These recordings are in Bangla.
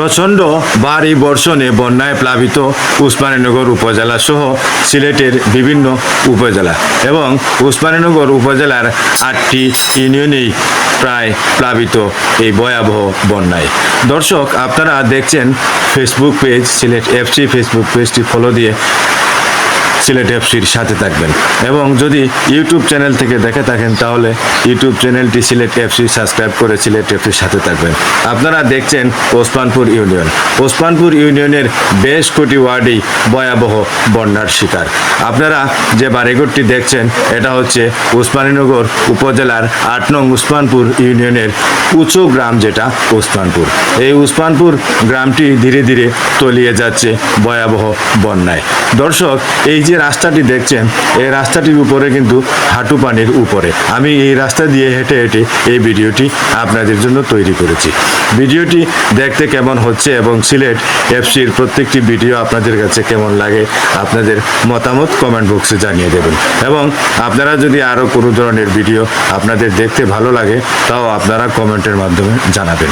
প্রচণ্ড ভারী বর্ষণে বন্যায় প্লাবিত উসমানীনগর উপজেলা সহ সিলেটের বিভিন্ন উপজেলা এবং উসমানীনগর উপজেলার আটটি ইউনিয়নেই প্রায় প্লাবিত এই ভয়াবহ বন্যায়। দর্শক, আপনারা দেখছেন Facebook page Sylhet FC Facebook পেজটি ফলো দিয়ে সিলেট এফসির সাথে থাকবেন। এবং যদি ইউটিউব চ্যানেল থেকে দেখে থাকেন, তাহলে ইউটিউব চ্যানেলটি সিলেট এফসি সাবস্ক্রাইব করে সিলেট এফসির সাথে থাকবেন। আপনারা দেখছেন ওসমানপুর ইউনিয়ন। ওসমানপুর ইউনিয়নের বেশ কোটি ওয়ার্ডেই ভয়াবহ বন্যার শিকার। আপনারা যে বাড়িঘরটি দেখছেন, এটা হচ্ছে উসমানীনগর উপজেলার আট নং উসমানপুর ইউনিয়নের উঁচু গ্রাম যেটা উসমানপুর। এই উসমানপুর গ্রামটি ধীরে ধীরে তলিয়ে যাচ্ছে ভয়াবহ বন্যায়। দর্শক, এই যে রাস্তাটি দেখছেন, এই রাস্তাটির উপরে কিন্তু হাঁটু পানির উপরে। আমি এই রাস্তা দিয়ে হেঁটে হেঁটে এই ভিডিওটি আপনাদের জন্য তৈরি করেছি। ভিডিওটি দেখতে কেমন হচ্ছে এবং সিলেট এফসির প্রত্যেকটি ভিডিও আপনাদের কাছে কেমন লাগে, আপনাদের মতামত কমেন্ট বক্সে জানিয়ে দেবেন। এবং আপনারা যদি আরও কোনো ধরনের ভিডিও আপনাদের দেখতে ভালো লাগে, তাও আপনারা কমেন্টের মাধ্যমে জানাবেন।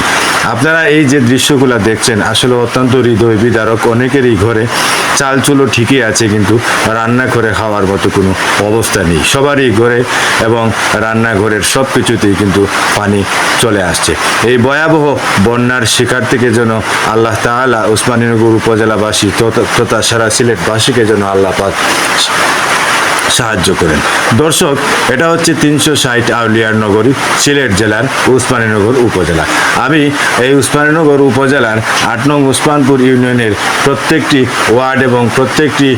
আপনারা এই যে দৃশ্যগুলো দেখছেন, আসলে অত্যন্ত হৃদয় বিদারক অনেকেরই ঘরে চাল চুলো ঠিকই আছে কিন্তু রান্না করে খাওয়ার মতো কোনো অবস্থা নেই। সবারই ঘরে এবং রান্নাঘরের সব কিছুতেই কিন্তু পানি চলে আসছে। এই ভয়াবহ বন্যার শিকার থেকে যেন আল্লাহ তাআলা উসমানীনগর উপজেলাবাসী তথা সারা সিলেটবাসীকে যেন আল্লাহ সাহায্য করেন। দর্শক, এটা হচ্ছে তিনশো ষাট আউলিয়ার নগরী, সিলেট জেলার উসমানীনগর উপজেলা। আমি এই উসমানীনগর উপজেলার আট নং উসমানপুর ইউনিয়নের প্রত্যেকটি ওয়ার্ড এবং প্রত্যেকটি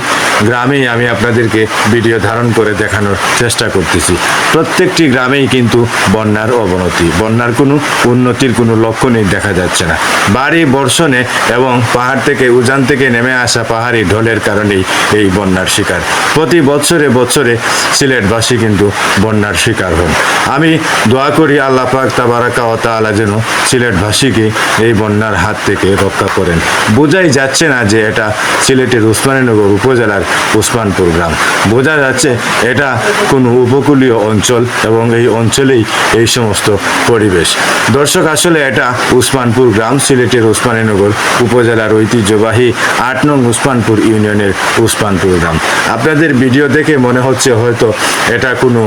গ্রামেই আমি আপনাদেরকে ভিডিও ধারণ করে দেখানোর চেষ্টা করতেছি। প্রত্যেকটি গ্রামেই কিন্তু বন্যার অবনতি। বন্যার কোনো উন্নতির কোনো লক্ষণই দেখা যাচ্ছে না। বাড়ি বর্ষণে এবং পাহাড় থেকে উজান থেকে নেমে আসা পাহাড়ি ঢলের কারণেই এই বন্যার শিকার। প্রতি বছরে বছরে সিলেটবাসী কিন্তু বন্যার শিকার হন। আমি দোয়া করি আল্লাহ পাক তাবারাকা ও তাআলা যেন সিলেটবাসীকে এই বন্যার হাত থেকে রক্ষা করেন। বোঝাই যাচ্ছে না যে এটা সিলেটের উসমানীনগর উপজেলার উসমানপুর গ্রাম। বোঝা যাচ্ছে এটা কোনো উপকূলীয় অঞ্চল এবং এই অঞ্চলেই এই সমস্ত পরিবেশ। দর্শক, আসলে এটা উসমানপুর গ্রাম, সিলেটের উসমানীনগর উপজেলার ঐতিহ্যবাহী আট নং উসমানপুর ইউনিয়নের উসমানপুর গ্রাম। আপনাদের ভিডিও দেখে মনে হচ্ছে হয়তো এটা কোনো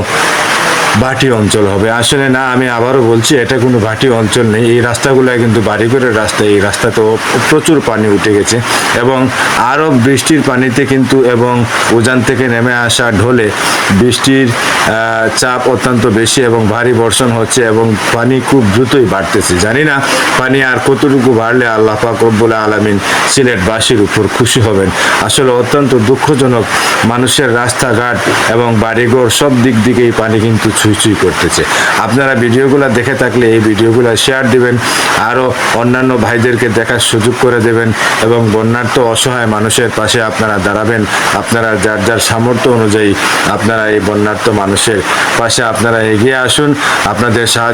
ভাটি অঞ্চল হবে। আসলে না, আমি আবারও বলছি, এটা কোনো ভাটি অঞ্চল নেই। এই রাস্তাগুলো কিন্তু বাড়িঘরের রাস্তা, এই রাস্তাতেও প্রচুর পানি উঠে গেছে এবং আরও বৃষ্টির পানিতে কিন্তু এবং উজান থেকে নেমে আসা ঢলে বৃষ্টির চাপ অত্যন্ত বেশি এবং ভারী বর্ষণ হচ্ছে এবং পানি খুব দ্রুতই বাড়তেছে। জানি না, পানি আর কতটুকু বাড়লে আল্লাহ পাক আলমিন সিলেটবাসীর উপর খুশি হবেন। আসলে অত্যন্ত দুঃখজনক, মানুষের রাস্তাঘাট এবং বাড়িঘর সব দিক দিকেই পানি কিন্তু ছুঁই করতেছে। আপনারা ভিডিওগুলো দেখে থাকলে এই ভিডিওগুলো শেয়ার দিবেন আরও অন্যান্য ভাইদেরকে দেখার সুযোগ করে দেবেন এবং বন্যার্থ অসহায় মানুষের পাশে আপনারা দাঁড়াবেন। আপনারা যার যার সামর্থ্য অনুযায়ী আপনারা এই বন্যার্থ মানুষের পাশে আপনারা এগিয়ে আসুন। আপনাদের সাহায্য